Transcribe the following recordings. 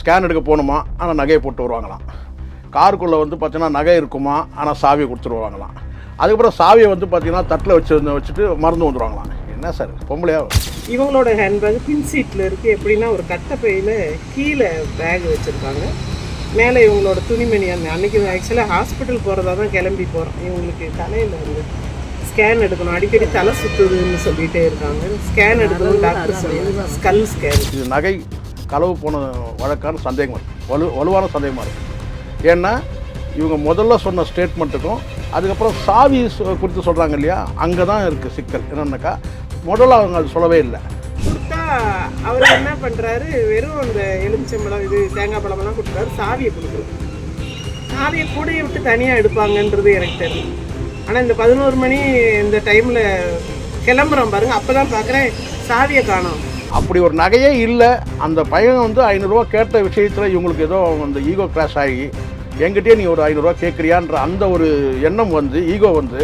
Scan எடுக்க போகணுமா? ஆனால் நகையை போட்டு வருவாங்களாம். காருக்குள்ளே வந்து பார்த்தீங்கன்னா நகை இருக்குமா? ஆனால் சாவியை கொடுத்துருவாங்களாம் அதுக்கப்புறம் சாவியை வந்து பார்த்தீங்கன்னா தட்டில் வச்சு வச்சுட்டு மறந்து வந்துடுவாங்களாம் என்ன சார்? பொம்பளையா? இவங்களோட ஹேண்ட்பேக் பின் சீட்டில் இருக்குது எப்படின்னா ஒரு கட்டப்பையில் கீழே பேக் வச்சுருக்காங்க. மேலே இவங்களோட துணிமணி அந்த அன்னைக்கு ஆக்சுவலாக ஹாஸ்பிட்டல் போகிறதா தான் கிளம்பி போகிறோம் இவங்களுக்கு தலையில் வந்து ஸ்கேன் எடுக்கணும். அடிக்கடி தலை சுற்றுதுன்னு சொல்லிகிட்டே இருக்காங்க. ஸ்கேன் எடுக்கணும் டாக்டர் சொல்லுவாங்க ஸ்கல் ஸ்கேன் இது நகை களவு போன வழக்கான சந்தேகமாக இருக்குது வலு வலுவான சந்தேகமாக இருக்குது ஏன்னா இவங்க முதல்ல சொன்ன ஸ்டேட்மெண்ட்டுக்கும் அதுக்கப்புறம் சாவி குறித்து சொல்கிறாங்க இல்லையா அங்கே தான் இருக்குது சிக்கல். என்னன்னாக்கா முதல்ல அவங்க அது சொல்லவே இல்லை. கொடுத்தா அவர் என்ன பண்ணுறாரு வெறும் அந்த எலுமிச்சம்பழம் இது தேங்காய் பழமெல்லாம் கொடுக்குறாரு சாவியை கொடுக்குறாரு. சாவியை கூடையை விட்டு தனியாக எடுப்பாங்கன்றது எனக்கு தெரியும். ஆனால் இந்த பதினோரு மணி இந்த டைமில் கிளம்புறோம் பாருங்க அப்போ தான் பார்க்குறேன் சாவியை காணோம். அப்படி ஒரு நகையே இல்லை. அந்த பையன் வந்து ஐநூறுரூவா கேட்ட விஷயத்தில் இவங்களுக்கு ஏதோ அந்த ஈகோ கிராஷ் ஆகி என்கிட்டயே நீ ஒரு ஐநூறுரூவா கேட்குறியான்ற அந்த ஒரு எண்ணம் வந்து ஈகோ வந்து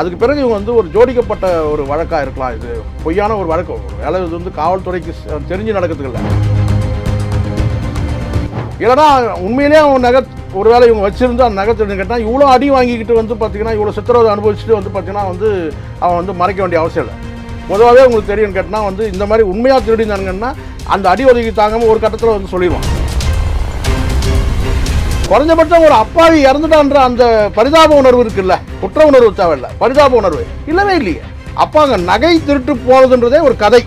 அதுக்கு பிறகு இவங்க வந்து ஒரு ஜோடிக்கப்பட்ட ஒரு வழக்காக இருக்கலாம் இது. பொய்யான ஒரு வழக்கு. வேலை இது வந்து காவல்துறைக்கு தெரிஞ்சு நடக்கிறது இல்லை. இல்லைன்னா உண்மையிலேயே அவன் நகை ஒருவேளை இவங்க வச்சுருந்து அந்த நகை கேட்டால் இவ்வளோ அடி வாங்கிக்கிட்டு வந்து பார்த்தீங்கன்னா இவ்வளோ சித்திரவதை அனுபவிச்சுட்டு வந்து பார்த்தீங்கன்னா வந்து அவன் வந்து மறைக்க வேண்டிய அவசியம் இல்லை. பொதுவாகவே உங்களுக்கு தெரியும் கேட்டால் வந்து இந்த மாதிரி உண்மையாக திருடினாங்கன்னா அந்த அடி ஒதுக்கி தாங்காமல் ஒரு கட்டத்தில் வந்து சொல்லிடுவான். குறைஞ்சபட்சம் ஒரு அப்பாவி இறந்துட்டான்ற அந்த பரிதாப உணர்வு இருக்குல்ல குற்ற உணர்வு தேவையில்ல. பரிதாப உணர்வு. இல்லவே இல்லையே. அப்பா அங்கே நகை திருட்டு போனதுன்றதே ஒரு கதை.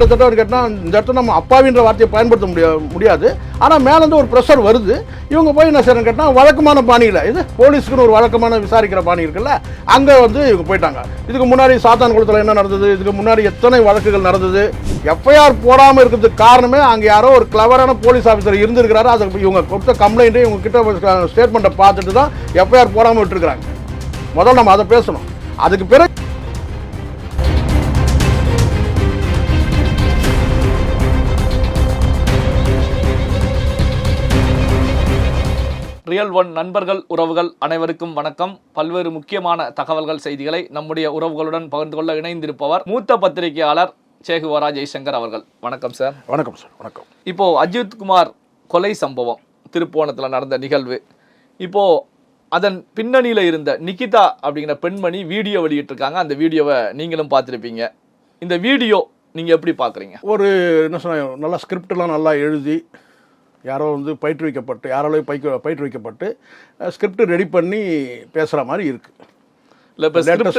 கிட்டத்தட்ட ஒரு கேட்டால் இந்த இடத்துல நம்ம அப்பாவின்ற வார்த்தையை பயன்படுத்த முடியா முடியாது. ஆனால் மேலேருந்து ஒரு ப்ரெஷர் வருது. இவங்க போய் என்ன செய்யணும் கேட்டால் வழக்கமான பாணியில் இது போலீஸுக்குன்னு ஒரு வழக்கமான விசாரிக்கிற பாணி இருக்குல்ல அங்கே வந்து இவங்க போயிட்டாங்க. இதுக்கு முன்னாடி சாத்தான் குளத்தில் என்ன நடந்தது? இதுக்கு முன்னாடி எத்தனை வழக்குகள் நடந்தது? எஃப்ஐஆர் போடாமல் இருக்கிறதுக்கு காரணமே அங்கே யாரோ ஒரு கிளவரான போலீஸ் ஆஃபீஸர் இருந்திருக்கிறாரு. அதை இவங்க கொடுத்த கம்ப்ளைண்ட்டு இவங்க கிட்ட ஸ்டேட்மெண்ட்டை பார்த்துட்டு தான் எஃப்ஐஆர் போடாமல் விட்டுருக்குறாங்க. முதல்ல நம்ம அதை பேசணும். அதுக்கு பிறகு ரியல் ஒன் நண்பர்கள் உறவுகள் அனைவருக்கும் வணக்கம். பல்வேறு முக்கியமான தகவல்கள் செய்திகளை நம்முடைய உறவுகளுடன் பகிர்ந்து கொள்ள இணைந்திருப்பவர் மூத்த பத்திரிகையாளர் சேகுவரா ஜெய்சங்கர் அவர்கள். வணக்கம் சார். வணக்கம் சார். வணக்கம். இப்போ அஜித் குமார் கொலை சம்பவம் திருப்புவனத்தில் நடந்த நிகழ்வு. இப்போ அதன் பின்னணியில இருந்த நிகிதா அப்படிங்கிற பெண்மணி வீடியோ வெளியிட்டிருக்காங்க. அந்த வீடியோவை நீங்களும் பார்த்துருப்பீங்க. இந்த வீடியோ நீங்க எப்படி பாக்குறீங்க ஒரு என்ன சொன்ன நல்லா ஸ்கிரிப்டெல்லாம் நல்லா எழுதி யாரோ வந்து பயிற்றுவிக்கப்பட்டு யாராலையும் பயிற்று பயிற்றுவிக்கப்பட்டு ஸ்கிரிப்ட் ரெடி பண்ணி பேசுகிற மாதிரி இருக்குது இல்ல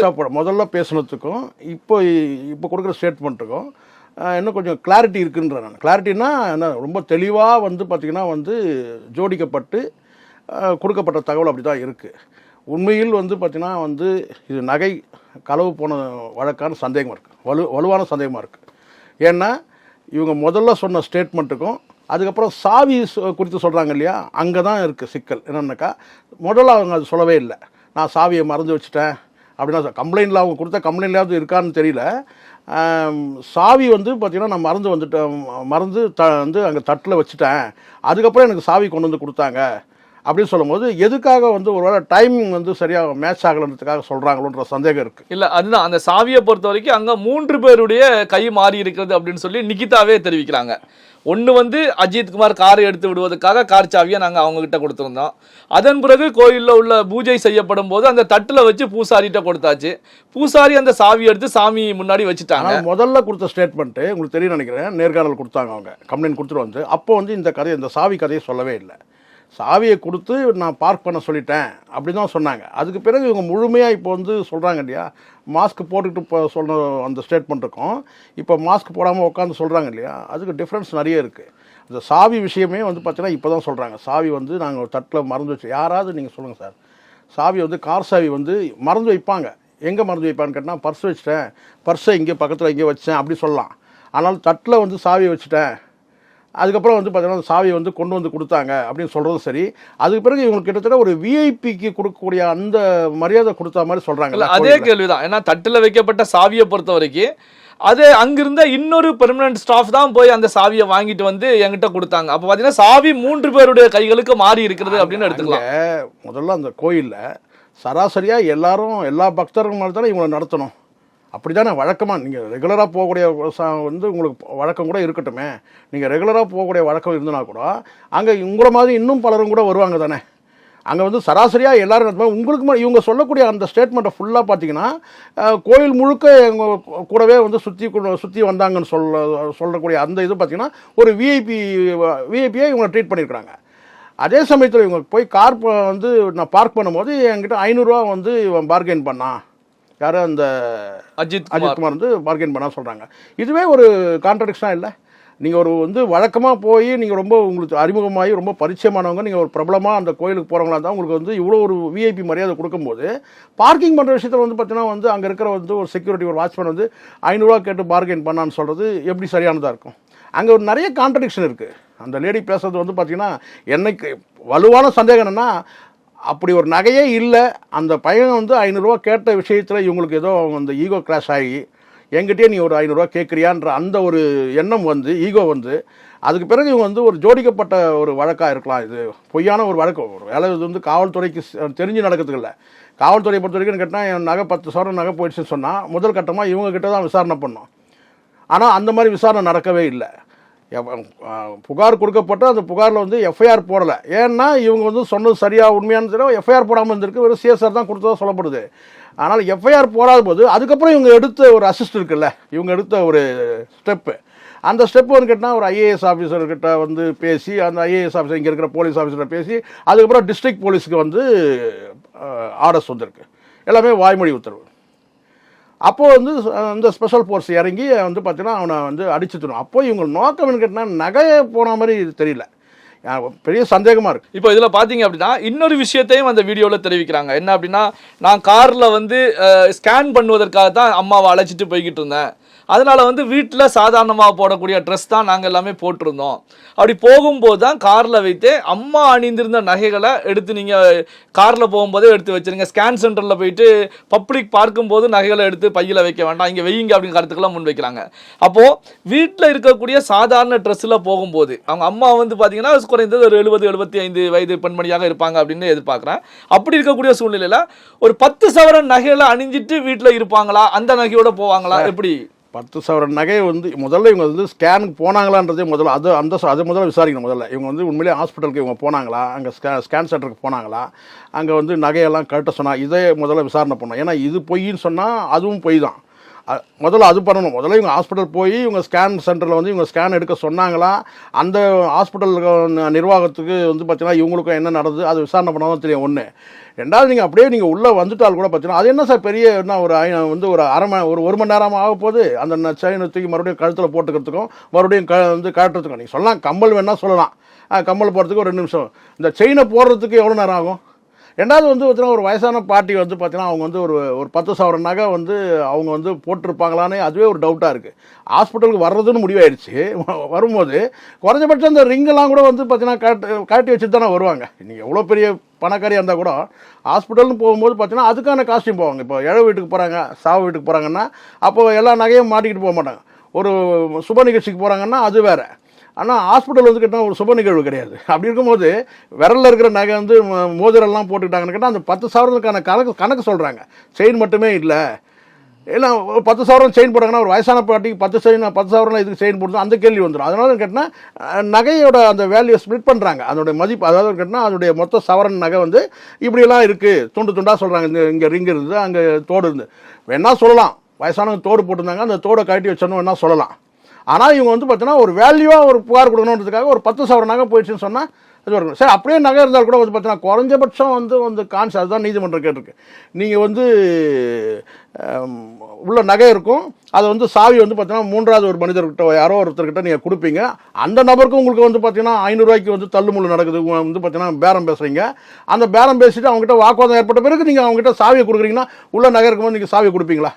இப்ப முதல்ல பேசுனதுக்கும் இப்போ இப்போ கொடுக்குற ஸ்டேட்மெண்ட்டுக்கும் இன்னும் கொஞ்சம் கிளாரிட்டி இருக்குன்ற நான். கிளாரிட்டினா என்ன ரொம்ப தெளிவாக வந்து பார்த்திங்கன்னா வந்து ஜோடிக்கப்பட்டு கொடுக்கப்பட்ட தகவல் அப்படி தான் இருக்குது உண்மையில் வந்து பார்த்திங்கன்னா வந்து இது நகை களவு போன வழக்கான சந்தேகமாக இருக்குது வலு வலுவான சந்தேகமாக இருக்குது ஏன்னா இவங்க முதல்ல சொன்ன ஸ்டேட்மெண்ட்டுக்கும் அதுக்கப்புறம் சாவி குறித்து சொல்கிறாங்க இல்லையா? அங்கே தான் இருக்குது சிக்கல். என்னென்னாக்கா முதல்ல அவங்க அது சொல்லவே இல்லை. நான் சாவியை மறந்து வச்சுட்டேன் அப்படின்னா கம்ப்ளைண்ட்டில் அவங்க கொடுத்த கம்ப்ளைண்ட்லையாவது இருக்கான்னு தெரியல. சாவி வந்து பார்த்திங்கன்னா நான் மறந்து வந்துட்டேன். மறந்து த வந்து அங்கே தட்டில் வச்சுட்டேன். அதுக்கப்புறம் எனக்கு சாவி கொண்டு வந்து கொடுத்தாங்க அப்படின்னு சொல்லும்போது எதுக்காக வந்து ஒருவேளை டைமிங் வந்து சரியாக மேட்ச் ஆகலைன்றதுக்காக சொல்கிறாங்களோன்ற சந்தேகம் இருக்குது இல்லை அதுதான். அந்த சாவியை பொறுத்த வரைக்கும் அங்கே மூன்று பேருடைய கை மாறி இருக்கிறது அப்படின்னு சொல்லி நிகிதாவே தெரிவிக்கிறாங்க. ஒன்று வந்து அஜித் குமார் காரை எடுத்து விடுவதற்காக கார் சாவியை நாங்கள் அவங்கக்கிட்ட கொடுத்துருந்தோம். அதன் பிறகு கோயிலில் உள்ள பூஜை செய்யப்படும் போது அந்த தட்டில் வச்சு பூசாரிகிட்ட கொடுத்தாச்சு. பூசாரி அந்த சாவி எடுத்து சாமி முன்னாடி வச்சுட்டாங்க. முதல்ல கொடுத்த ஸ்டேட்மெண்ட்டு உங்களுக்கு தெரியும் நினைக்கிறேன். நேர்காணல் கொடுத்தாங்க அவங்க. கம்ப்ளைண்ட் கொடுத்துட்டு வந்து. அப்போ வந்து இந்த கதையை இந்த சாவி கதையை சொல்லவே இல்லை. சாவியை கொடுத்து நான் பார்க் பண்ண சொல்லிட்டேன் அப்படி தான் சொன்னாங்க. அதுக்கு பிறகு இவங்க முழுமையாக இப்போ வந்து சொல்கிறாங்க இல்லையா? மாஸ்க் போட்டுக்கிட்டு இப்போ சொன்ன அந்த ஸ்டேட்மெண்ட் இருக்கும். இப்போ மாஸ்க் போடாமல் உட்காந்து சொல்கிறாங்க இல்லையா? அதுக்கு டிஃப்ரென்ஸ் நிறைய இருக்குது இந்த சாவி விஷயமே வந்து பார்த்தீங்கன்னா இப்போ தான் சொல்கிறாங்க சாவி வந்து நாங்கள் தட்டில் மறந்து வச்சு யாராவது நீங்கள் சொல்லுங்கள் சார். சாவி வந்து கார் சாவி வந்து மறந்து வைப்பாங்க. எங்கே மறந்து வைப்பான்னு கேட்டால் பர்ஸ் வச்சுட்டேன். பர்ஸை இங்கே பக்கத்தில் இங்கே வச்சேன் அப்படி சொல்லலாம். ஆனால் தட்டில் வந்து சாவி வச்சுட்டேன். அதுக்கப்புறம் வந்து பார்த்தீங்கன்னா சாவியை வந்து கொண்டு வந்து கொடுத்தாங்க அப்படின்னு சொல்கிறதும் சரி. அதுக்கு பிறகு இவங்களுக்கு கிட்டத்தட்ட ஒரு விஐபிக்கு கொடுக்கக்கூடிய அந்த மரியாதை கொடுத்த மாதிரி சொல்கிறாங்க அதே கேள்விதான். ஏன்னா தட்டில் வைக்கப்பட்ட சாவியை பொறுத்த வரைக்கும் அது அங்கிருந்த இன்னொரு பெர்மனன்ட் ஸ்டாஃப் தான் போய் அந்த சாவியை வாங்கிட்டு வந்து என்கிட்ட கொடுத்தாங்க. அப்போ பார்த்தீங்கன்னா சாவி மூன்று பேருடைய கைகளுக்கு மாறி இருக்கிறது அப்படின்னு எடுத்துக்கலாம். முதல்ல அந்த கோயிலில் சராசரியாக எல்லாரும் எல்லா பக்தர்கள் மாதிரி தானே இவங்களை நடத்தணும். அப்படி தானே வழக்கமாக நீங்கள் ரெகுலராக போகக்கூடிய வந்து உங்களுக்கு வழக்கம் கூட இருக்கட்டுமே. நீங்கள் ரெகுலராக போகக்கூடிய வழக்கம் இருந்தனா கூட அங்கே உங்களை மாதிரி இன்னும் பலரும் கூட வருவாங்க தானே. அங்கே வந்து சராசரியாக எல்லாரும் நடத்துவாங்க உங்களுக்கு இவங்க சொல்லக்கூடிய அந்த ஸ்டேட்மெண்ட்டை ஃபுல்லாக பார்த்தீங்கன்னா கோயில் முழுக்க எங்கள் கூடவே வந்து சுற்றி சுற்றி வந்தாங்கன்னு சொல்ல சொல்லக்கூடிய அந்த இது பார்த்தீங்கன்னா ஒரு விஐபி விஐபியை இவங்க ட்ரீட் பண்ணியிருக்கிறாங்க அதே சமயத்தில் இவங்க போய் கார் வந்து நான் பார்க் பண்ணும்போது என்கிட்ட ஐநூறுரூவா வந்து இவன் பார்கெயின் பண்ணான். யார் அந்த அஜித் அஜித் குமார். குமார் வந்து பார்கெயின் பண்ண சொல்கிறாங்க இதுவே ஒரு கான்ட்ரடிக்ஷனாக இல்லை. நீங்கள் ஒரு வந்து வழக்கமாக போய் நீங்கள் ரொம்ப உங்களுக்கு அறிமுகமாகி ரொம்ப பரிச்சயமானவங்க நீங்கள் ஒரு பிரபலமாக அந்த கோயிலுக்கு போகிறவங்களா இருந்தால் உங்களுக்கு வந்து இவ்வளோ ஒரு விஐபி மரியாதை கொடுக்கும்போது பார்க்கிங் பண்ணுற விஷயத்தில் வந்து பார்த்தீங்கன்னா வந்து அங்கே இருக்கிற வந்து ஒரு செக்யூரிட்டி ஒரு வாட்ச்மேன் வந்து ஐநூறுரூவா கேட்டு பார்கெயின் பண்ணான்னு சொல்கிறது எப்படி சரியானதாக இருக்கும்? அங்கே ஒரு நிறைய கான்ட்ரடிக்ஷன் இருக்குது அந்த லேடி பேசுறது வந்து பார்த்தீங்கன்னா என்னைக்கு வலுவான சந்தேகம் என்னென்னா அப்படி ஒரு நகையே இல்லை. அந்த பையன் வந்து ஐநூறுரூவா கேட்ட விஷயத்தில் இவங்களுக்கு ஏதோ அந்த ஈகோ கிராஷ் ஆகி என்கிட்டயே நீ ஒரு ஐநூறுரூவா கேட்குறியான்ற அந்த ஒரு எண்ணம் வந்து ஈகோ வந்து அதுக்கு பிறகு இவங்க வந்து ஒரு ஜோடிக்கப்பட்ட ஒரு வழக்காக இருக்கலாம். இது பொய்யான ஒரு வழக்கு. ஒரு வேலை இது வந்து காவல்துறைக்கு தெரிஞ்சு நடக்கிறதுக்கு இல்லை. காவல்துறையை பொறுத்த வரைக்கும் கேட்டால் என் நகை பத்து சவரம் நகை போயிடுச்சுன்னு சொன்னால் முதல் கட்டமாக இவங்கக்கிட்ட தான் விசாரணை பண்ணோம். ஆனால் அந்த மாதிரி விசாரணை நடக்கவே இல்லை. புகார் கொடுக்கப்பட்டால் அந்த புகாரில் வந்து எஃப்ஐஆர் போடலை. ஏன்னா இவங்க வந்து சொன்னது சரியாக உண்மையானு தெரியும் எஃப்ஐஆர் போடாமல் இருந்திருக்கு. வெறும் சிஎஸ்ஆர் தான் கொடுத்ததாக சொல்லப்படுது. ஆனால் எஃப்ஐஆர் போடாத போது அதுக்கப்புறம் இவங்க எடுத்த ஒரு அசிஸ்ட் இருக்குல்ல? இவங்க எடுத்த ஒரு ஸ்டெப்பு அந்த ஸ்டெப் வந்து கேட்டால் ஒரு ஐஏஎஸ் ஆஃபீஸர்கிட்ட வந்து பேசி அந்த ஐஏஎஸ் ஆஃபீஸர் இங்கே இருக்கிற போலீஸ் ஆஃபீஸர்கிட்ட பேசி அதுக்கப்புறம் டிஸ்ட்ரிக்ட் போலீஸுக்கு வந்து ஆர்டர்ஸ் வந்திருக்கு. எல்லாமே வாய்மொழி உத்தரவு. அப்போது வந்து அந்த ஸ்பெஷல் ஃபோர்ஸ் இறங்கி வந்து பார்த்தீங்கன்னா அவனை வந்து அடிச்சு தரும் அப்போ இவங்க நோக்கம் கேட்டினா நகையை போன மாதிரி தெரியல. பெரிய சந்தேகமாக இருக்குது இப்போ இதில் பார்த்தீங்க அப்படின்னா இன்னொரு விஷயத்தையும் அந்த வீடியோவில் தெரிவிக்கிறாங்க. என்ன அப்படின்னா நான் காரில் வந்து ஸ்கேன் பண்ணுவதற்காக தான் அம்மாவை அழைச்சிட்டு போய்கிட்டு இருந்தேன். அதனால வந்து வீட்டில் சாதாரணமாக போடக்கூடிய ட்ரெஸ் தான் நாங்கள் எல்லாமே போட்டிருந்தோம். அப்படி போகும்போது தான் காரில் வைத்து அம்மா அணிந்திருந்த நகைகளை எடுத்து நீங்கள் காரில் போகும்போதே எடுத்து வச்சிருங்க. ஸ்கேன் சென்டரில் போயிட்டு பப்ளிக் பார்க்கும்போது நகைகளை எடுத்து பையில் வைக்க வேண்டாம். இங்கே வையுங்க அப்படிங்கிற கருத்துக்கெல்லாம் முன் வைக்கிறாங்க. அப்போது வீட்டில் இருக்கக்கூடிய சாதாரண ட்ரெஸ்ஸில் போகும்போது அவங்க அம்மா வந்து பார்த்தீங்கன்னா குறைந்தது ஒரு எழுபது எழுபத்தி ஐந்து வயது பெண்மணியாக இருப்பாங்க அப்படின்னு எதிர்பார்க்குறேன். அப்படி இருக்கக்கூடிய சூழ்நிலையில் ஒரு பத்து சவரன் நகைகளை அணிஞ்சிட்டு வீட்டில் இருப்பாங்களா? அந்த நகையோட போவாங்களா? எப்படி? பத்து சவரன் நகையை வந்து முதல்ல இவங்க வந்து ஸ்கேனுக்கு போனாங்களான்றதே முதல்ல அது அந்த அது முதல்ல விசாரிக்கணும் முதல்ல. இவங்க வந்து உண்மையிலேயே ஹாஸ்பிட்டலுக்கு இவங்க போனாங்களா? அங்கே ஸ்கே ஸ்கேன் சென்டருக்கு போனாங்களா? அங்கே வந்து நகையெல்லாம் கட்ட சொன்னால் இதே முதல்ல விசாரணை பண்ணணும். ஏன்னா இது பொய்ன்னு சொன்னால் அதுவும் பொய் தான் முதல்ல அது பண்ணணும். முதல்ல இவங்க ஹாஸ்பிட்டல் போய் இவங்க ஸ்கேன் சென்டரில் வந்து இவங்க ஸ்கேன் எடுக்க சொன்னாங்களா? அந்த ஹாஸ்பிட்டல் நிர்வாகத்துக்கு வந்து பார்த்தீங்கன்னா இவங்களுக்கும் என்ன நடந்தது? அது விசாரணை பண்ணால் தான் தெரியும் ஒன்று ரெண்டாவது நீங்கள் அப்படியே நீங்கள் உள்ளே வந்துட்டால் கூட பார்த்தீங்கன்னா அது என்ன சார் பெரிய என்ன ஒரு ஐநா வந்து ஒரு அரை மணி ஒரு ஒரு மணி நேரம் ஆக போகுது? அந்த செயினை தூக்கி மறுபடியும் கழுத்தில் போட்டுக்கிறதுக்கும் மறுபடியும் க வந்து கழட்டுறதுக்கும். நீங்கள் சொல்லலாம் கம்மல் வேணால் சொல்லலாம். கம்மல் போடுறதுக்கு ஒரு ரெண்டு நிமிஷம். இந்த செயினை போடுறதுக்கு எவ்வளோ நேரம் ஆகும்? ரெண்டாவது வந்து பார்த்தீங்கன்னா ஒரு வயசான பாட்டி வந்து பார்த்தீங்கன்னா அவங்க வந்து ஒரு ஒரு பத்து சவரம் நகை வந்து அவங்க வந்து போட்டிருப்பாங்களான்னு அதுவே ஒரு டவுட்டாக இருக்குது ஹாஸ்பிட்டலுக்கு வர்றதுன்னு முடிவாயிடுச்சு. வரும்போது குறைஞ்சபட்சம் அந்த ரிங்கெல்லாம் கூட வந்து பார்த்தீங்கன்னா காட்டு காட்டி வச்சுட்டு தானே வருவாங்க. நீங்கள் எவ்வளோ பெரிய பணக்காரியாக இருந்தால் கூட ஹாஸ்பிட்டல்னு போகும்போது பார்த்தீங்கன்னா அதுக்கான காஸ்டியூம் போவாங்க. இப்போ இழவு வீட்டுக்கு போகிறாங்க சாவு வீட்டுக்கு போகிறாங்கன்னா அப்போ எல்லா நகையும் மாட்டிக்கிட்டு போக மாட்டாங்க. ஒரு சுப நிகழ்ச்சிக்கு போகிறாங்கன்னா அது வேறு. ஆனால் ஹாஸ்பிட்டல் வந்து கேட்டால் ஒரு சுப நிகழ்வு கிடையாது. அப்படி இருக்கும்போது விரலில் இருக்கிற நகை வந்து மோதிரெல்லாம் போட்டுக்கிட்டாங்கன்னு கேட்டால் அந்த பத்து சவரத்துக்கான கணக்கு கணக்கு சொல்கிறாங்க செயின் மட்டுமே இல்லை. இல்லை ஒரு பத்து சவரம் செயின் போடுறாங்கன்னா ஒரு வயசான பாட்டிக்கு பத்து செயின் பத்து சவரம் இதுக்கு செயின் போடுறது? அந்த கேள்வி வந்துடும் அதனால கேட்டால் நகையோட அந்த வேல்யூ ஸ்ப்ளிட் பண்ணுறாங்க அதோடைய மதிப்பு அதாவது கேட்டால் அதோடைய மொத்த சவரன் நகை வந்து இப்படியெல்லாம் இருக்குது துண்டு துண்டாக சொல்கிறாங்க இந்த இங்கே ரிங் இருந்து அங்கே தோடு இருந்து. வேணால் சொல்லலாம். வயசானவங்க தோடு போட்டிருந்தாங்க. அந்த தோடை கழட்டி வச்சோன்னு வேணால் சொல்லலாம். ஆனால் இவங்க வந்து பார்த்தீங்கன்னா ஒரு வேல்யூவாக ஒரு புகார் கொடுக்கணுன்றதுக்காக ஒரு பத்து சவர நகை போயிடுச்சுன்னு சொன்னால் அது இருக்கும் சரி அப்படியே நகை இருந்தால் கூட வந்து பார்த்தீங்கன்னா குறைஞ்சபட்சம் வந்து வந்து கான்ஸ் அதுதான் நீதிமன்றம் கேட்டிருக்கு. நீங்கள் வந்து உள்ள நகை இருக்கும். அதை வந்து சாவி வந்து பார்த்தீங்கன்னா மூன்றாவது ஒரு மனிதர்கிட்ட யாரோ ஒருத்தர்கிட்ட நீங்கள் கொடுப்பீங்க. அந்த நபருக்கும் உங்களுக்கு வந்து பார்த்தீங்கன்னா ஐநூறுரூவாய்க்கு வந்து தள்ளுமுள்ளு நடக்குது. வந்து பார்த்தீங்கன்னா பேரம் பேசுகிறீங்க அந்த பேரம் பேசிட்டு அவங்ககிட்ட வாக்குவாதம் ஏற்பட்ட பிறகு நீங்கள் அவங்ககிட்ட சாவியை கொடுக்குறீங்கன்னா உள்ள நகை இருக்கும்போது நீங்கள் சாவியை கொடுப்பீங்களா?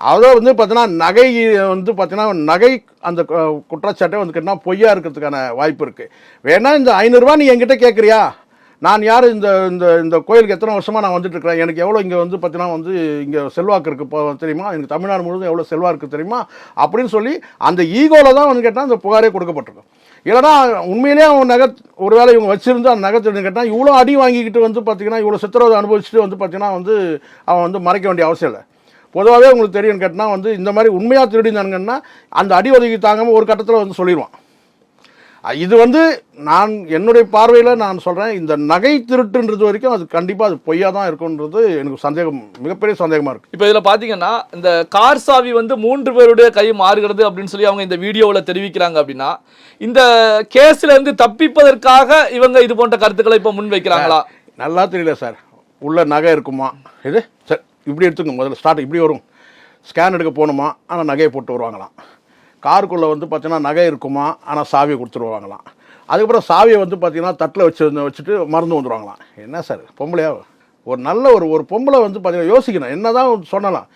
அதை வந்து பார்த்தீங்கன்னா நகை வந்து பார்த்தீங்கன்னா நகை அந்த கு- குற்றச்சாட்டை வந்து கேட்டால் பொய்யா இருக்கிறதுக்கான வாய்ப்பு இருக்குது வேணா இந்த ஐநூறுரூவா நீ என்கிட்ட கேட்குறியா நான் யார்? இந்த இந்த இந்த கோயிலுக்கு எத்தனை வருஷமாக நான் வந்துட்டுருக்கிறேன் எனக்கு எவ்வளோ இங்கே வந்து பார்த்தீங்கன்னா வந்து இங்கே செல்வாக்கு இருக்குது இப்போ தெரியுமா? எனக்கு தமிழ்நாடு முழுவதும் எவ்வளோ செல்வாக்கு தெரியுமா? அப்படின்னு சொல்லி அந்த ஈகோவில் தான் வந்து கேட்டால் அந்த புகாரே கொடுக்கப்பட்டிருக்கும் இல்லைனா உண்மையிலேயே அவன் நகை ஒரு வேளை இவங்க வச்சுருந்து அந்த நகை கேட்டால் இவ்வளோ அடி வாங்கிக்கிட்டு வந்து பார்த்திங்கன்னா இவ்வளோ சித்திரவதை அனுபவிச்சுட்டு வந்து பார்த்தீங்கன்னா வந்து அவன் வந்து மறைக்க வேண்டிய அவசியம் இல்லை. பொதுவாகவே உங்களுக்கு தெரியும் கேட்டால் வந்து இந்த மாதிரி உண்மையாக திருடினாங்கன்னா அந்த அடி உதவி தாங்காமல் ஒரு கட்டத்தில் வந்து சொல்லிடுவான். இது வந்து நான் என்னுடைய பார்வையில் நான் சொல்கிறேன் இந்த நகை திருட்டுன்றது வரைக்கும் அது கண்டிப்பாக அது பொய்யா தான் இருக்குன்றது எனக்கு சந்தேகம் மிகப்பெரிய சந்தேகமாக இருக்குது இப்போ இதில் பார்த்தீங்கன்னா இந்த கார் சாவி வந்து மூன்று பேருடைய கை மாறுகிறது அப்படின்னு சொல்லி அவங்க இந்த வீடியோவில் தெரிவிக்கிறாங்க அப்படின்னா இந்த கேஸ்ல இருந்து தப்பிப்பதற்காக இவங்க இது போன்ற கருத்துக்களை இப்போ முன் வைக்கிறாங்களா நல்லா தெரியல சார். உள்ள நகை இருக்குமா? இது? இப்படி எடுத்துங்க முதல்ல ஸ்டார்ட் இப்படி வரும். ஸ்கேன் எடுக்க போகணுமா? ஆனால் நகையை போட்டு வருவாங்களாம். காருக்குள்ளே வந்து பார்த்தீங்கன்னா நகை இருக்குமா? ஆனால் சாவியை கொடுத்துருவாங்களாம் அதுக்கப்புறம் சாவியை வந்து பார்த்தீங்கன்னா தட்டில் வச்சு வச்சுட்டு மறந்து வந்துடுவாங்களாம் என்ன சார்? பொம்பளையா? ஒரு நல்ல ஒரு ஒரு பொம்பளை வந்து பார்த்தீங்கன்னா யோசிக்கணும். என்ன தான் சொன்னலாம்.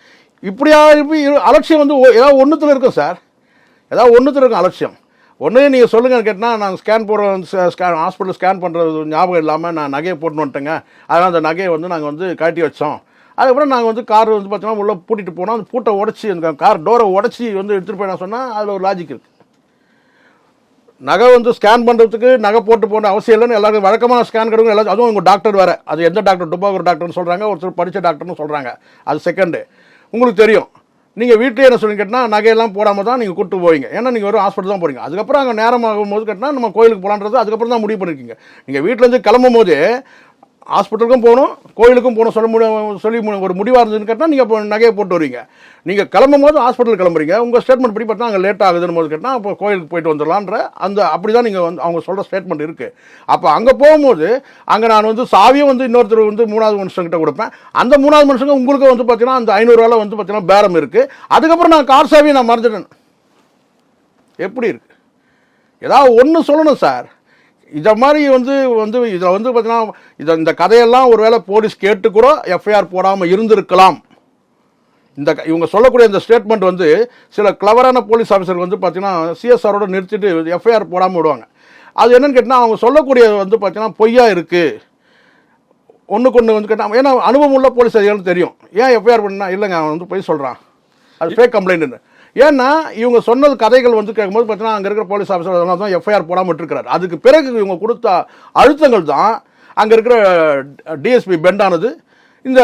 இப்படியா இப்படி அலட்சியம் வந்து ஏதாவது ஒன்றுத்தில் இருக்கும் சார். ஏதாவது ஒன்றுத்தில் இருக்கும் அலட்சியம். ஒன்று நீங்கள் சொல்லுங்கன்னு கேட்டால் நான் ஸ்கேன் போடுற ஸ்கேன் ஹாஸ்பிட்டல் ஸ்கேன் பண்ணுறது ஞாபகம் இல்லாமல் நான் நகையை போட்டுன்னு வந்துட்டேங்க. அதனால் அந்த நகையை வந்து நாங்கள் வந்து கட்டி வச்சோம். அதுக்கப்புறம் நாங்கள் வந்து கார் வந்து பார்த்தீங்கன்னா உள்ளே பூட்டிட்டு போனோம். அந்த பூட்டை உடச்சி அந்த கார் டோரை உடச்சி வந்து எடுத்துகிட்டு போய் நான் சொன்னால் அதில் ஒரு லாஜிக் இருக்குது நகை வந்து ஸ்கேன் பண்ணுறதுக்கு நகை போட்டு போன அவசியம் இல்லைன்னு எல்லாரும் வழக்கமான ஸ்கேன் கிடைக்கும் எல்லாரும் அதுவும் உங்கள் டாக்டர் வேறு. அது எந்த டாக்டர் டுபாகூர் டாக்டர்னு சொல்கிறாங்க ஒருத்தர் படித்த டாக்டர்னு சொல்கிறாங்க அது செகண்டு உங்களுக்கு தெரியும். நீங்கள் வீட்டிலே என்ன சொல்லி கேட்டால் நகையெல்லாம் போடாமல் தான் நீங்கள் கூட்டு போவீங்க. ஏன்னா நீங்கள் ஒரு ஹாஸ்பிட்டல் தான் போகிறீங்க அதுக்கப்புறம் அங்கே நேரம் ஆகும்போது கேட்டால் நம்ம கோயிலுக்கு போகலான்றது அதுக்கப்புறம் தான் முடிவு பண்ணிருக்கீங்க. நீங்கள் வீட்டிலேருந்து கிளம்பும் போது ஹாஸ்பிட்டலுக்கும் போகணும் கோயிலுக்கும் போகணும் சொல்ல முடியும் சொல்லி ஒரு முடிவாக இருந்ததுன்னு கேட்டால் நீங்கள் இப்போ நகையை போட்டு வரீங்க. நீங்கள் கிளம்பும் போது ஹாஸ்பிட்டல் கிளம்புறீங்க. உங்கள் ஸ்டேட்மெண்ட் படி பார்த்தா அங்கே லேட் ஆகுதுன்னு போது கேட்டால் அப்போ கோயிலுக்கு போயிட்டு வந்துடலான்ற அந்த அப்படி தான் நீங்கள் வந்து அவங்க சொல்கிற ஸ்டேட்மெண்ட் இருக்குது அப்போ அங்கே போகும்போது அங்கே நான் வந்து சாவியும் வந்து இன்னொருத்தர் வந்து மூணாவது மனுஷங்கிட்ட கொடுப்பேன். அந்த மூணாவது மனுஷங்க உங்களுக்கு வந்து பார்த்தீங்கன்னா அந்த ஐநூறுரூவாவில் வந்து பார்த்தீங்கன்னா பேரம் இருக்குது அதுக்கப்புறம் நான் கார் சாவியை நான் மறந்துட்டேன் எப்படி இருக்குது ஏதாவது ஒன்று சொல்லணும் சார். இதை மாதிரி வந்து வந்து இதில் வந்து பார்த்தீங்கன்னா இதை இந்த கதையெல்லாம் ஒருவேளை போலீஸ் கேட்டு கூட எஃப்ஐஆர் போடாமல் இருந்திருக்கலாம். இந்த க- இவங்க சொல்லக்கூடிய இந்த ஸ்டேட்மெண்ட் வந்து சில கிளவரான போலீஸ் ஆஃபீஸர் வந்து பார்த்தீங்கன்னா சிஎஸ்ஆரோட நிறுத்திட்டு எஃப்ஐஆர் போடாமல் விடுவாங்க. அது என்னென்னு கேட்டால் அவங்க சொல்லக்கூடிய வந்து பார்த்தீங்கன்னா பொய்யா இருக்குது ஒன்றுக்கு ஒன்று வந்து கேட்டால் ஏன்னா அனுபவம் உள்ள போலீஸ் அதிகாரம் தெரியும். ஏன் எஃப்ஐஆர் பண்ணால் இல்லைங்க அவன் வந்து பொய் சொல்கிறான் அது ஃபேக் கம்ப்ளைண்ட்டுன்னு ஏன்னா இவங்க சொன்னது கதைகள் வந்து கேட்கும்போது பார்த்தீங்கன்னா அங்கே இருக்கிற போலீஸ் ஆஃபீஸர் தான் எஃப்ஐஆர் போடாமல் விட்டுருக்கிறார். அதுக்கு பிறகு இவங்க கொடுத்த அழுத்தங்கள் தான் அங்கே இருக்கிற டிஎஸ்பி பெண்டானது. இந்த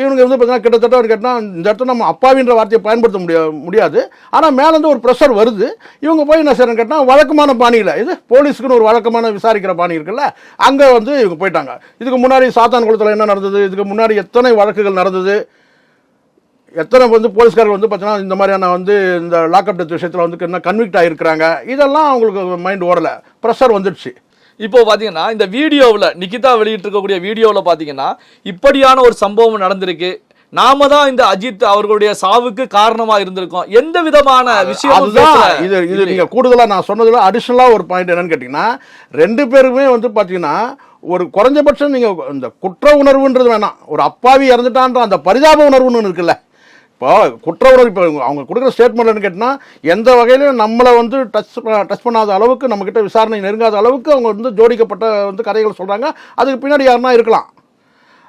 இவங்க வந்து பார்த்தீங்கன்னா கிட்டத்தட்ட ஒரு கேட்டால் இந்த இடத்துல நம்ம அப்பாவின்ற வார்த்தையை பயன்படுத்த முடிய முடியாது. ஆனால் மேலேருந்து ஒரு ப்ரெஷர் வருது. இவங்க போய் என்ன செய்யறேன்னு கேட்டால் வழக்கமான பாணியில் இது போலீஸுக்குன்னு ஒரு வழக்கமான விசாரிக்கிற பாணி இருக்குல்ல அங்கே வந்து இவங்க போயிட்டாங்க. இதுக்கு முன்னாடி சாத்தான் குளத்தில் என்ன நடந்தது? இதுக்கு முன்னாடி எத்தனை வழக்குகள் நடந்தது? எத்தனை வந்து போலீஸ்காரர்கள் வந்து பார்த்தீங்கன்னா இந்த மாதிரியான வந்து இந்த லாக்அப் டெத் விஷயத்தில் வந்து என்ன கன்விக்ட் ஆகிருக்கிறாங்க இதெல்லாம் அவங்களுக்கு மைண்ட் ஓடலை. ப்ரெஷர் வந்துடுச்சு. இப்போ பாத்தீங்கன்னா இந்த வீடியோவில் நிகிதா வெளியிட்டிருக்கக்கூடிய வீடியோவில் பாத்தீங்கன்னா இப்படியான ஒரு சம்பவம் நடந்திருக்கு. நாம தான் இந்த அஜித் அவர்களுடைய சாவுக்கு காரணமா இருந்திருக்கோம். எந்த விதமான பேசல. இது இது நீங்க கூடுதலா நான் சொன்னதுல அடிஷனலா ஒரு பாயிண்ட் என்னன்னு கேட்டீங்கன்னா ரெண்டு பேருமே வந்து பாத்தீங்கன்னா ஒரு குறைஞ்சபட்சம் நீங்க இந்த குற்ற உணர்வுன்றது வேணாம். ஒரு அப்பாவி இறந்துட்டான்ற அந்த பரிதாப உணர்வுன்னு இருக்குல்ல. இப்போ குற்ற உணர்வு இப்போ அவங்க கொடுக்குற ஸ்டேட்மெண்ட்னு கேட்டினா எந்த வகையிலும் நம்மளை வந்து டச் டச் பண்ணாத அளவுக்கு நம்மக்கிட்ட விசாரணை நெருங்காத அளவுக்கு அவங்க வந்து ஜோடிக்கப்பட்ட வந்து கதைகள் சொல்கிறாங்க அதுக்கு பின்னாடி யாருன்னா இருக்கலாம்.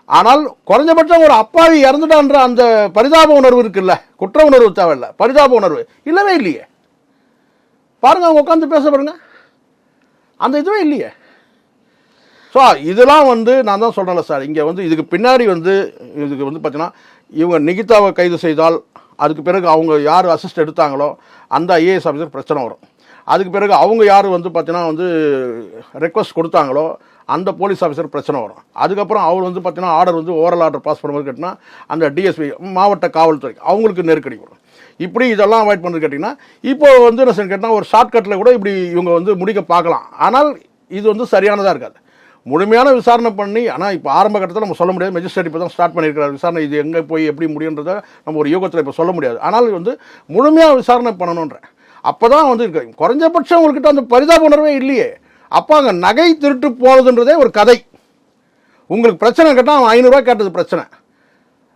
ஆனால் குறைஞ்சபட்சம் ஒரு அப்பாவி இறந்துட்டான்ற அந்த பரிதாப உணர்வு இருக்குல்ல? குற்ற உணர்வு தேவையில்ல. பரிதாப உணர்வு. இல்லவே இல்லையே. பாருங்க அவங்க உட்காந்து பேச பாருங்க. அந்த இதுவே இல்லையே. ஸோ இதெல்லாம் வந்து நான் தான் சொல்கிறேன்ல சார். இங்கே வந்து இதுக்கு பின்னாடி வந்து இதுக்கு வந்து பார்த்தீங்கன்னா இவங்க நிகிதாவை கைது செய்தால் அதுக்கு பிறகு அவங்க யார் அசிஸ்ட் எடுத்தாங்களோ அந்த ஐஏஎஸ் ஆஃபீஸர் பிரச்சனை வரும். அதுக்கு பிறகு அவங்க யார் வந்து பார்த்தீங்கன்னா வந்து ரெக்வஸ்ட் கொடுத்தாங்களோ அந்த போலீஸ் ஆஃபீஸர் பிரச்சனை வரும். அதுக்கப்புறம் அவர் வந்து பார்த்தீங்கன்னா ஆர்டர் வந்து ஓரல் ஆர்டர் பாஸ் பண்ணும்போது கேட்டிங்கன்னா அந்த டிஎஸ்பி மாவட்ட காவல்துறை அவங்களுக்கு நெருக்கடி வரும். இப்படி இதெல்லாம் அவாய்ட் பண்ணுறது கேட்டிங்கன்னா இப்போ வந்து என்ன கேட்டால் ஒரு ஷார்ட்கட்டில் கூட இப்படி இவங்க வந்து முடிக்க பார்க்கலாம். ஆனால் இது வந்து சரியானதாக இருக்காது. முழுமையான விசாரணை பண்ணி ஆனால் இப்போ ஆரம்ப கட்டத்தில் நம்ம சொல்ல முடியாது. மெஜிஸ்ட்ரேட் இப்போ தான் ஸ்டார்ட் பண்ணியிருக்கிறார். விசாரணை இது எங்கே போய் எப்படி முடியுன்றதை நம்ம ஒரு யோகத்தில் இப்போ சொல்ல முடியாது. ஆனால் வந்து முழுமையாக விசாரணை பண்ணணுன்றேன் அப்போ தான் வந்து இருக்கு. குறைஞ்சபட்சம் உங்கள்கிட்ட அந்த பரிதாப உணர்வே இல்லையே. அப்போ அங்கே நகை திருட்டு போகிறதுன்றதே ஒரு கதை. உங்களுக்கு பிரச்சனை கேட்டால் அவன் ஐநூறுரூவா கேட்டது பிரச்சனை.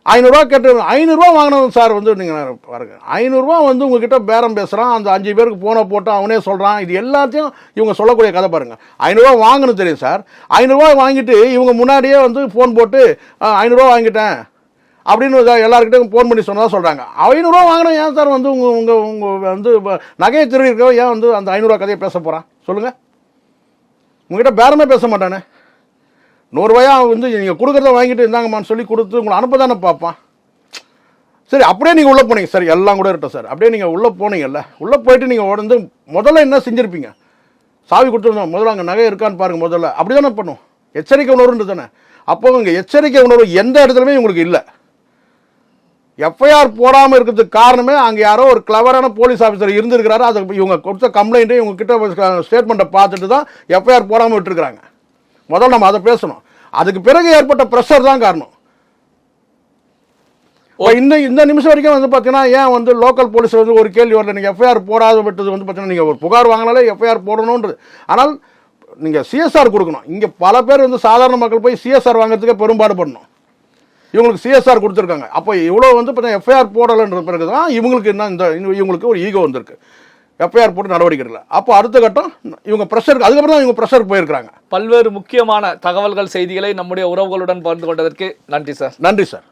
ஐநூறுரூவா கேட்டு ஐநூறுரூவா வாங்கினவன் சார் வந்து நீங்கள் பாருங்க. ஐநூறுரூவா வந்து உங்ககிட்ட பேரம் பேசுகிறான் அந்த அஞ்சு பேருக்கு போனை போட்டு அவனே சொல்கிறான் இது எல்லாத்தையும் இவங்க சொல்லக்கூடிய கதை பாருங்கள் ஐநூறுரூவா வாங்கணும் தெரியும் சார். ஐநூறுரூவா வாங்கிட்டு இவங்க முன்னாடியே வந்து ஃபோன் போட்டு "ஆ, ஐநூறுரூவா வாங்கிட்டேன். அப்படின்னு எல்லாருக்கிட்டையும் ஃபோன் பண்ணி சொன்னதா சொல்கிறாங்க ஐநூறுரூவா வாங்கினா ஏன் சார் வந்து உங்கள் உங்கள் உங்கள் வந்து நகையை திருடி இருக்கவன் ஏன் வந்து அந்த ஐநூறுரூவா கதையை பேச போகிறான் சொல்லுங்கள் உங்ககிட்ட பேரமே பேச மாட்டானே. நூறுரூவாயா வந்து நீங்கள் கொடுக்குறத வாங்கிட்டு இருந்தாங்கம்மான்னு சொல்லி கொடுத்து உங்களை அனுப்ப தானே பார்ப்பான் சரி அப்படியே நீங்கள் உள்ளே போனீங்க. சார் எல்லாம் கூட இருக்கட்டும் சார். அப்படியே நீங்கள் உள்ளே போனீங்கல்ல. உள்ளே போயிட்டு நீங்கள் வந்து முதல்ல என்ன செஞ்சுருப்பீங்க? சாவி கொடுத்துருந்தோம். முதல்ல அங்கே நகை இருக்கான்னு பாருங்கள் முதல்ல. அப்படி தானே பண்ணும். எச்சரிக்கை உணர்வுன்றது தானே. அப்போ இங்கே எச்சரிக்கை உணர்வு எந்த இடத்துலையுமே உங்களுக்கு இல்லை. எஃப்ஐஆர் போடாமல் இருக்கிறதுக்கு காரணமே அங்கே யாரோ ஒரு கிளவரான போலீஸ் ஆஃபீஸர் இருந்திருக்கிறாரு. அதை இவங்க கொடுத்த கம்ப்ளைண்ட்டு இவங்க கிட்ட ஸ்டேட்மெண்ட்டை பார்த்துட்டு தான் எஃப்ஐஆர் போடாமல் விட்டுருக்குறாங்க. முதல்ல நம்ம அதை பேசணும். அதுக்கு பிறகு ஏற்பட்ட ப்ரெஷர் தான் காரணம். இந்த இந்த நிமிஷம் வரைக்கும் வந்து பார்த்தீங்கன்னா ஏன் வந்து லோக்கல் போலீஸ் வந்து ஒரு கேள்வி வரல? நீங்கள் எஃப்ஐஆர் போடாத விட்டது வந்து பார்த்தீங்கன்னா நீங்கள் ஒரு புகார் வாங்கினாலே எஃப்ஐஆர் போடணுன்றது ஆனால் நீங்கள் சிஎஸ்ஆர் கொடுக்கணும். இங்கே பல பேர் வந்து சாதாரண மக்கள் போய் சிஎஸ்ஆர் வாங்குறதுக்கே பெரும்பாடு பண்ணணும் இவங்களுக்கு சிஎஸ்ஆர் கொடுத்துருக்காங்க. அப்போ இவ்வளோ வந்து பார்த்தீங்கன்னா எஃப்ஐஆர் போடலைன்ற பிறகு தான் இவங்களுக்கு என்ன இந்த இவங்களுக்கு ஒரு ஈகோ வந்திருக்கு. எஃப்ஐஆர் போட்டு நடவடிக்கை எடுக்கல. அப்போ அடுத்த கட்டம் இவங்க ப்ரெஷருக்கு அதுக்கப்புறம் தான் இவங்க ப்ரெஷருக்கு போயிருக்காங்க பல்வேறு முக்கியமான தகவல்கள் செய்திகளை நம்முடைய உறவுகளுடன் பகிர்ந்து கொண்டதற்கு நன்றி சார் நன்றி சார்